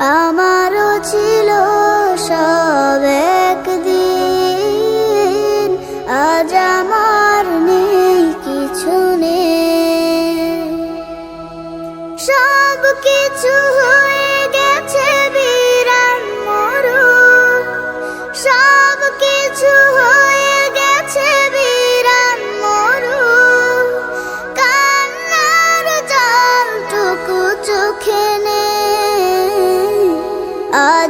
আমারও ছিল সব একদিন। আজ আমার নেই কিছু নেই। সব কিছু হয়ে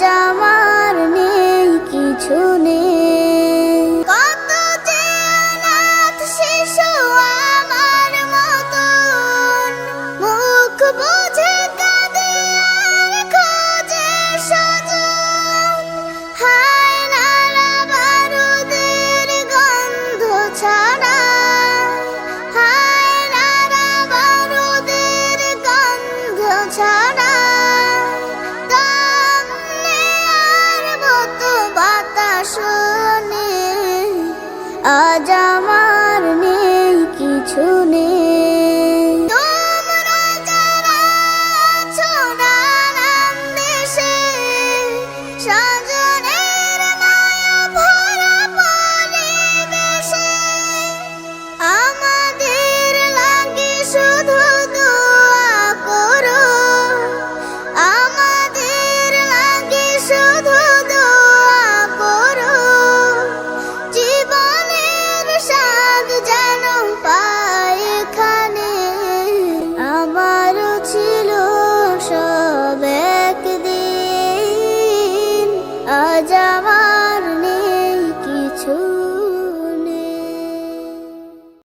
যাম শুনে আজ আমার নেই কিছু নেই।